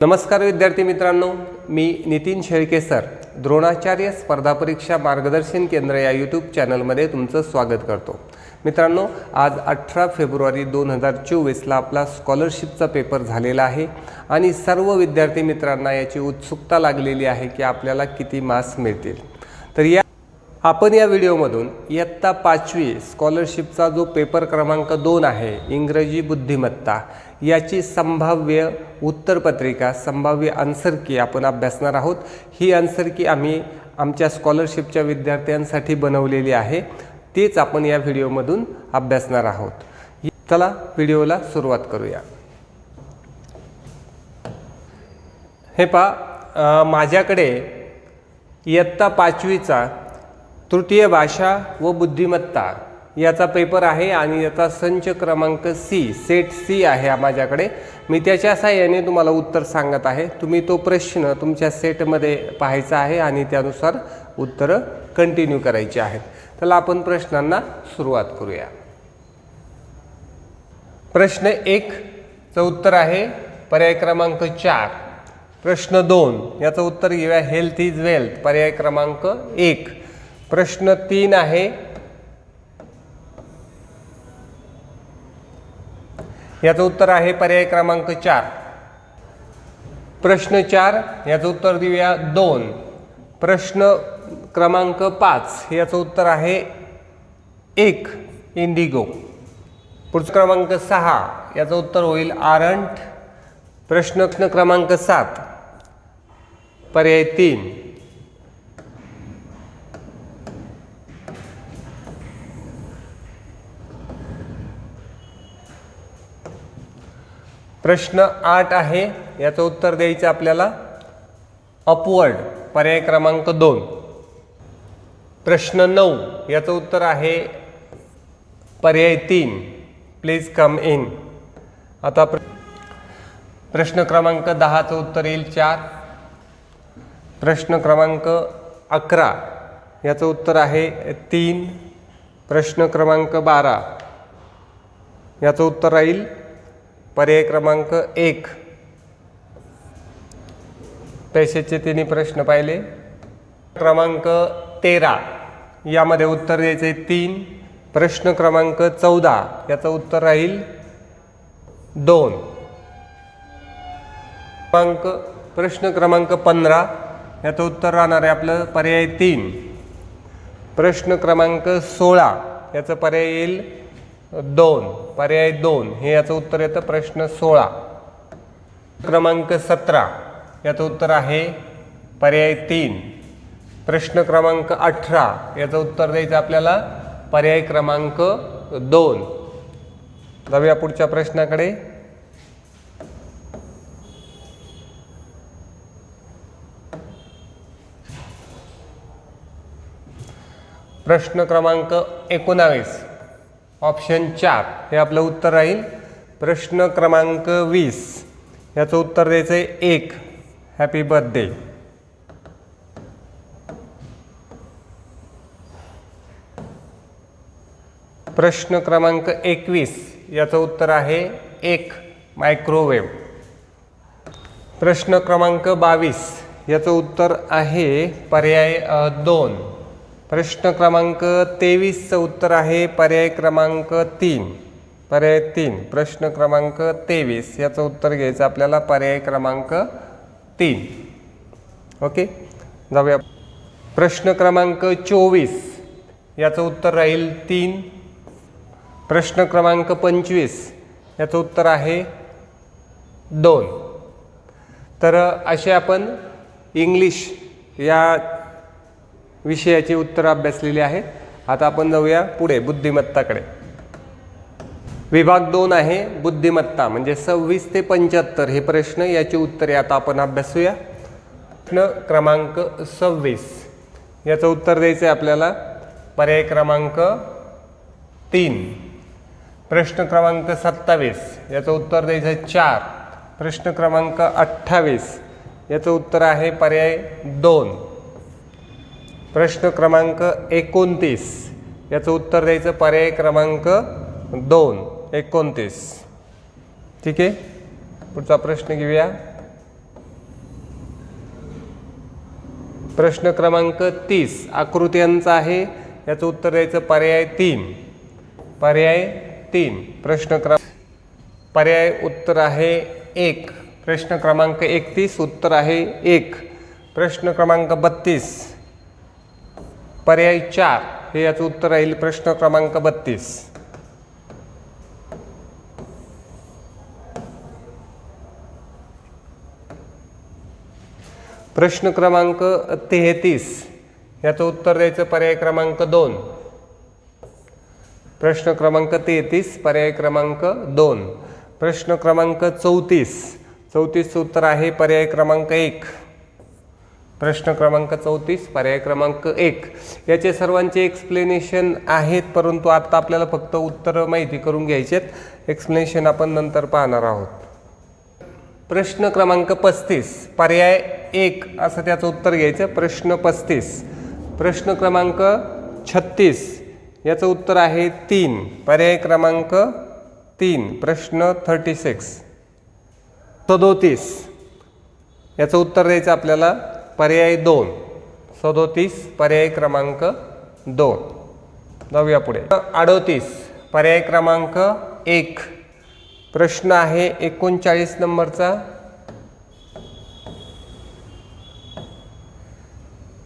नमस्कार विद्यार्थी मित्रांनो मी नितीन शेळके सर. द्रोणाचार्य स्पर्धा परीक्षा मार्गदर्शन केंद्र या यूट्यूब चॅनलमध्ये तुमचं स्वागत करतो. मित्रांनो आज अठरा फेब्रुवारी दोन हजार चोवीसला आपला स्कॉलरशिपचा पेपर झालेला आहे आणि सर्व विद्यार्थी मित्रांना याची उत्सुकता लागलेली आहे की आपल्याला किती मार्क्स मिळतील. तर या आपण या व्हिडिओमधून इयत्ता पाचवी स्कॉलरशिपचा जो पेपर क्रमांक दोन आहे इंग्रजी बुद्धिमत्ता याची संभाव्य उत्तरपत्रिका संभाव्य आन्सर की आपण अभ्यासणार आहोत. ही आन्सर की आम्ही आमच्या स्कॉलरशिपच्या विद्यार्थ्यांसाठी बनवलेली आहे. तेच आपण या व्हिडिओमधून अभ्यासणार आहोत. चला व्हिडिओला सुरुवात करूया. हे पहा माझ्याकडे इयत्ता पाचवीचा तृतीय भाषा व बुद्धिमत्ता. याचा पेपर आहे आणि याचा संच क्रमांक सी सेट सी आहे माझ्याकडे. मी त्याच्या साहाय्याने तुम्हाला उत्तर सांगत आहे. तुम्ही तो प्रश्न तुमच्या सेटमध्ये पाहायचा आहे आणि त्यानुसार उत्तरं कंटिन्यू करायची आहेत. तर आपण प्रश्नांना सुरुवात करूया. प्रश्न एकचं उत्तर आहे पर्याय क्रमांक चार. प्रश्न दोन याचं उत्तर घेऊया हेल्थ इज वेल्थ पर्याय क्रमांक एक. प्रश्न तीन आहे. याचं उत्तर आहे पर्याय क्रमांक चार. प्रश्न चार याचं उत्तर देऊया दोन. प्रश्न क्रमांक पाच याचं उत्तर आहे एक इंडिगो. पुढचा क्रमांक सहा याचं उत्तर होईल आरंट प्रश्न क्रमांक सात पर्याय तीन. प्रश्न आठ आहे. याचं उत्तर द्यायचं आपल्याला. अपवर्ड पर्याय क्रमांक दोन. प्रश्न नऊ याचं उत्तर आहे पर्याय तीन. प्लीज कम इन आता प्र प्रश्न क्रमांक दहाचं उत्तर येईल चार. प्रश्न क्रमांक अकरा याचं उत्तर आहे तीन. प्रश्न क्रमांक बारा याचं उत्तर राहील पर्याय क्रमांक एक. पैशाचे तिन्ही प्रश्न पाहिले. क्रमांक तेरा. यामध्ये उत्तर द्यायचे आहे तीन. प्रश्न क्रमांक चौदा. याचं उत्तर राहील दोन. क्रमांक प्रश्न क्रमांक पंधरा. याचं उत्तर राहणार आहे आपलं पर्याय तीन. प्रश्न क्रमांक सोळा. याचं पर्याय येईल दोन पर्याय दोन हे याचं उत्तर येतं प्रश्न सोळा. क्रमांक सतरा याचं उत्तर आहे पर्याय तीन. प्रश्न क्रमांक अठरा याचं उत्तर द्यायचं आपल्याला पर्याय क्रमांक दोन. जाऊया पुढच्या प्रश्नाकडे. प्रश्न क्रमांक एकोणावीस. ऑप्शन चार हे आपलं उत्तर राहील. प्रश्न क्रमांक वीस याचं उत्तर द्यायचं आहे एक. हॅपी बर्थडे प्रश्न क्रमांक एकवीस याचं उत्तर आहे एक मायक्रोवेव्ह प्रश्न क्रमांक बावीस याचं उत्तर आहे पर्याय दोन. प्रश्न क्रमांक तेवीसचं उत्तर आहे पर्याय क्रमांक तीन. पर्याय तीन. प्रश्न क्रमांक तेवीस याचं उत्तर घ्यायचं आपल्याला पर्याय क्रमांक तीन. ओके? जाऊया. प्रश्न क्रमांक चोवीस याचं उत्तर राहील तीन. प्रश्न क्रमांक पंचवीस याचं उत्तर आहे दोन. तर असे आपण इंग्लिश या विषयाची उत्तरं अभ्यासलेली आहेत आता आपण जाऊया पुढे बुद्धिमत्ताकडे. विभाग दोन आहे बुद्धिमत्ता म्हणजे सव्वीस ते पंच्याहत्तर हे प्रश्न याची उत्तरे आता आपण अभ्यासूया. प्रश्न क्रमांक सव्वीस. याचं उत्तर द्यायचं आहे आपल्याला. पर्याय क्रमांक तीन. प्रश्न क्रमांक सत्तावीस. याचं उत्तर द्यायचं आहे चार. प्रश्न क्रमांक अठ्ठावीस. याचं उत्तर आहे पर्याय दोन. प्रश्न क्रमांक एकोणतीस. याचं उत्तर द्यायचं पर्याय क्रमांक दोन. एकोणतीस. ठीक आहे? पुढचा प्रश्न घेऊया. प्रश्न क्रमांक तीस. आकृत्यांचा आहे. याचं उत्तर द्यायचं पर्याय तीन. पर्याय तीन. प्रश्न क्रम पर्याय उत्तर आहे एक. प्रश्न क्रमांक एकतीस. उत्तर आहे एक. प्रश्न क्रमांक बत्तीस. पर्याय चार हे याचं उत्तर राहील प्रश्न क्रमांक बत्तीस. प्रश्न क्रमांक तेहतीस याचं उत्तर द्यायचं पर्याय क्रमांक दोन. प्रश्न क्रमांक तेहतीस पर्याय क्रमांक दोन. प्रश्न क्रमांक चौतीस चौतीसचं उत्तर आहे पर्याय क्रमांक एक. प्रश्न क्रमांक चौतीस पर्याय क्रमांक एक. याचे सर्वांचे एक्सप्लेनेशन आहेत परंतु आता आपल्याला फक्त उत्तरं माहिती करून घ्यायची आहेत. एक्सप्लेनेशन आपण नंतर पाहणार आहोत. प्रश्न क्रमांक पस्तीस पर्याय एक असं त्याचं उत्तर घ्यायचं प्रश्न पस्तीस. प्रश्न क्रमांक छत्तीस याचं उत्तर आहे तीन. पर्याय क्रमांक तीन प्रश्न थर्टी सिक्स सदोतीस. याचं उत्तर द्यायचं आपल्याला. पर्याय दोन. सदोतीस पर्याय क्रमांक दोन. जाऊया पुढे. अडोतीस पर्याय क्रमांक एक. प्रश्न आहे एकोणचाळीस नंबरचा.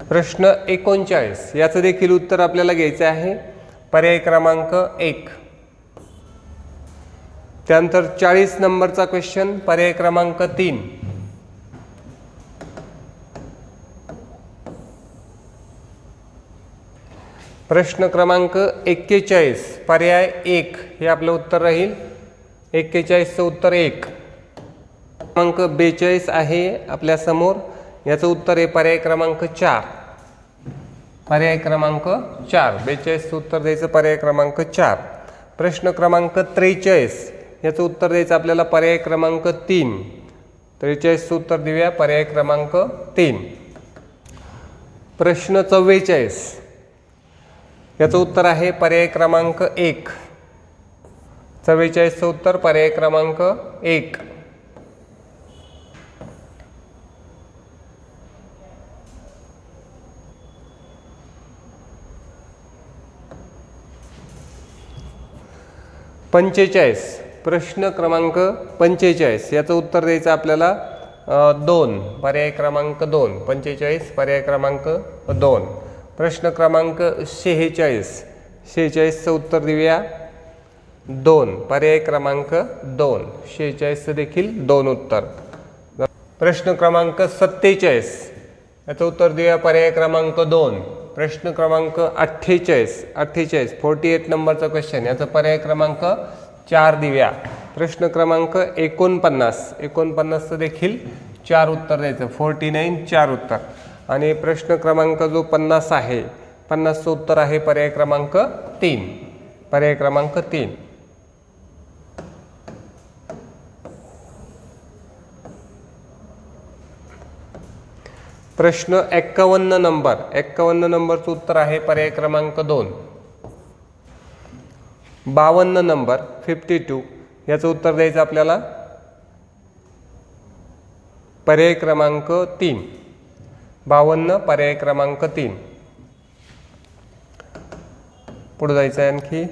प्रश्न एकोणचाळीस. याचं देखील उत्तर आपल्याला घ्यायचं आहे. पर्याय क्रमांक एक. त्यानंतर चाळीस नंबरचा क्वेश्चन पर्याय क्रमांक तीन. प्रश्न क्रमांक एक्केचाळीस पर्याय एक हे आपलं उत्तर राहील. एक्केचाळीसचं उत्तर एक. क्रमांक बेचाळीस आहे आपल्यासमोर याचं उत्तर आहे पर्याय क्रमांक चार. पर्याय क्रमांक चार. बेचाळीसचं उत्तर द्यायचं पर्याय क्रमांक चार. प्रश्न क्रमांक त्रेचाळीस. याचं उत्तर द्यायचं आपल्याला पर्याय क्रमांक तीन. त्रेचाळीसचं उत्तर देऊया पर्याय क्रमांक तीन. प्रश्न चव्वेचाळीस. याचं उत्तर आहे पर्याय क्रमांक एक. चव्वेचाळीसचं उत्तर पर्याय क्रमांक एक. पंचेचाळीस. प्रश्न क्रमांक पंचेचाळीस. याचं उत्तर द्यायचं आपल्याला दोन. पर्याय क्रमांक दोन. पंचेचाळीस पर्याय क्रमांक दोन. प्रश्न क्रमांक शेहेचाळीस. शेहेचाळीसचं उत्तर देऊया. दोन. पर्याय क्रमांक दोन. शेहेचाळीसचं देखील दोन उत्तर. प्रश्न क्रमांक सत्तेचाळीस. याचं उत्तर देऊया. पर्याय क्रमांक दोन. प्रश्न क्रमांक अठ्ठेचाळीस. अठ्ठेचाळीस. फोर्टी एट नंबरचा क्वेश्चन याचा पर्याय क्रमांक चार दिव्या प्रश्न क्रमांक एकोणपन्नास. एकोणपन्नासचं देखील चार उत्तर द्यायचं. फोर्टी नाईन चार उत्तर. आणि प्रश्न क्रमांक जो पन्नास आहे पन्नासचं उत्तर आहे पर्याय क्रमांक तीन. पर्याय क्रमांक तीन. प्रश्न एक्कावन्न नंबर. एक्कावन्न नंबरचं उत्तर आहे पर्याय क्रमांक दोन. बावन्न नंबर फिफ्टी टू याचं उत्तर द्यायचं आपल्याला? पर्याय क्रमांक तीन. बावन्न पर्याय क्रमांक तीन. पुढे जायचं आहे आणखी.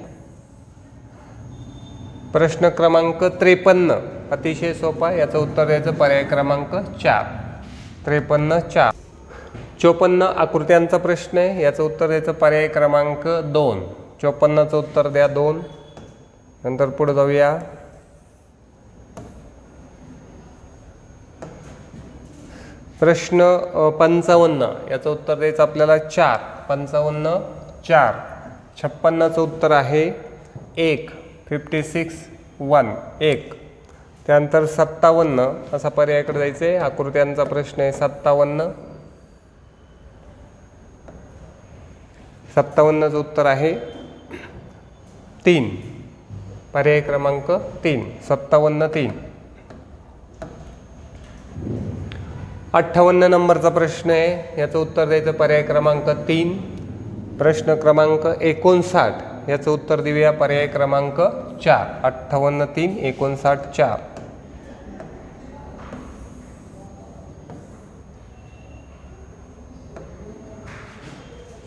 प्रश्न क्रमांक त्रेपन्न. अतिशय सोपा याचं उत्तर द्यायचं. पर्याय क्रमांक चार. त्रेपन्न चार. चोपन्न आकृत्यांचा प्रश्न आहे. याचं उत्तर द्यायचं. पर्याय क्रमांक दोन. चोपन्नचं उत्तर द्या दोन. नंतर पुढे जाऊया. प्रश्न पंचावन्न. याचं उत्तर द्यायचं आपल्याला चार. पंचावन्न चार. छप्पन्नचं उत्तर आहे एक. फिफ्टी सिक्स वन एक. त्यानंतर सत्तावन्न. असा पर्यायाकडे जायचं. आहे आकृत्यांचा प्रश्न आहे सत्तावन्न. सत्तावन्नचं उत्तर आहे तीन. पर्याय क्रमांक तीन. सत्तावन्न तीन. अठ्ठावन्न नंबरचा प्रश्न आहे. याचं उत्तर द्यायचं पर्याय क्रमांक तीन. प्रश्न क्रमांक एकोणसाठ. याचं उत्तर देऊया पर्याय क्रमांक चार. अठ्ठावन्न तीन एकोणसाठ चार.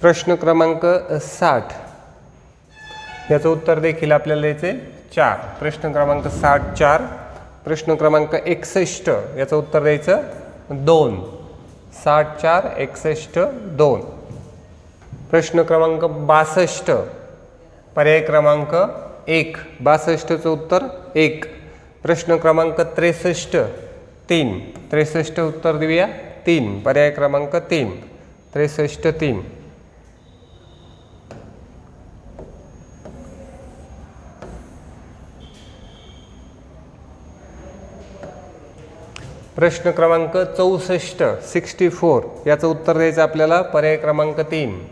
प्रश्न क्रमांक साठ. याचं उत्तर देखील आपल्याला द्यायचे चार. प्रश्न क्रमांक साठ चार. प्रश्न क्रमांक एकसष्ट. याचं उत्तर द्यायचं दोन. साठ चार एकसष्ट दोन. प्रश्न क्रमांक बासष्ट. पर्याय क्रमांक एक. बासष्टचं उत्तर एक. प्रश्न क्रमांक त्रेसष्ट तीन. त्रेसष्ट उत्तर देऊया तीन. पर्याय क्रमांक तीन. त्रेसष्ट तीन. प्रश्न क्रमांक चौसष्ट सिक्स्टी फोर याचं उत्तर द्यायचं आपल्याला. पर्याय क्रमांक तीन.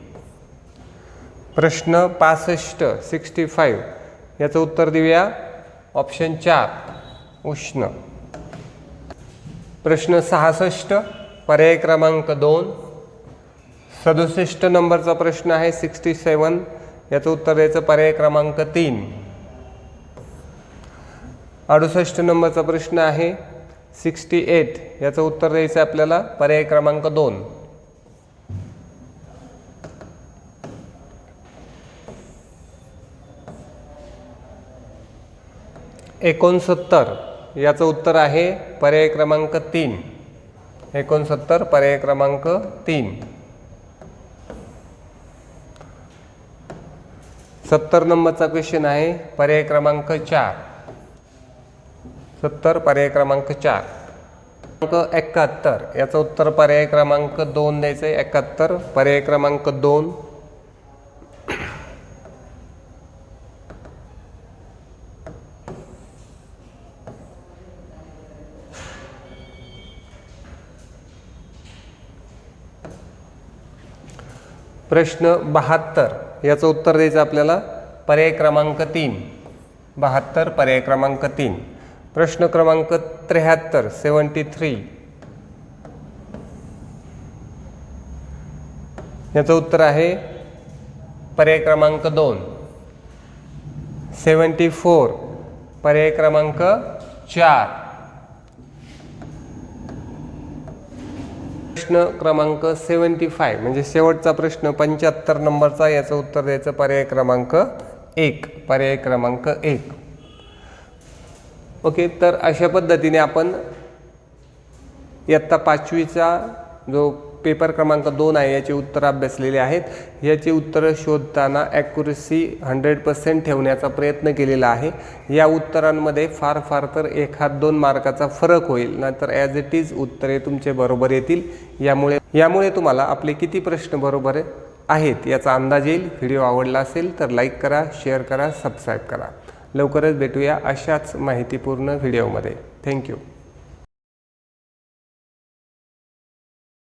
प्रश्न पासष्ट सिक्स्टी फाईव्ह याचं उत्तर देऊया. ऑप्शन चार. उष्ण. प्रश्न सहासष्ट पर्याय क्रमांक दोन. सदुसष्ट नंबरचा प्रश्न आहे सिक्स्टी सेवन याचं उत्तर द्यायचं पर्याय क्रमांक तीन. अडुसष्ट नंबरचा प्रश्न आहे सिक्स्टी एट याचं उत्तर द्यायचं आहे आपल्याला. पर्याय क्रमांक दोन. एकोणसत्तर याचं उत्तर आहे. पर्याय क्रमांक तीन. एकोणसत्तर पर्याय क्रमांक तीन. सत्तर नंबरचा क्वेश्चन आहे. पर्याय क्रमांक चार. सत्तर पर्याय क्रमांक चार. क्रमांक एकाहत्तर. याचं उत्तर पर्याय क्रमांक दोन द्यायचं आहे एकाहत्तर पर्याय क्रमांक दोन. प्रश्न बहात्तर. याचं उत्तर द्यायचं आपल्याला. पर्याय क्रमांक तीन. बहात्तर पर्याय क्रमांक तीन. प्रश्न क्रमांक त्र्याहत्तर सेवन्टी थ्री. याचं उत्तर आहे पर्याय क्रमांक दोन. सेवन्टी फोर पर्याय क्रमांक चार. प्रश्न क्रमांक सेवन्टी फाय म्हणजे शेवटचा प्रश्न पंच्याहत्तर नंबरचा याचं उत्तर द्यायचं पर्याय क्रमांक एक. पर्याय क्रमांक एक. ओके तर अशा पद्धतीने आपण इयत्ता पाचवीचा जो पेपर क्रमांक दोन आहे याचे उत्तर अभ्यासलेले आहेत. याची उत्तरं शोधताना ॲक्युरेसी हंड्रेड पर्सेंट ठेवण्याचा प्रयत्न केलेला आहे. या उत्तरांमध्ये फार फार तर एखाद दोन मार्काचा फरक होईल नाहीतर ॲज इट इज उत्तरे तुमचे बरोबर येतील. यामुळे यामुळे तुम्हाला आपले किती प्रश्न बरोबर आहेत याचा अंदाज येईल. व्हिडिओ आवडला असेल तर लाईक करा शेअर करा सबस्क्राईब करा. लवकरच भेटूया अशाच माहितीपूर्ण व्हिडिओमध्ये. थँक्यू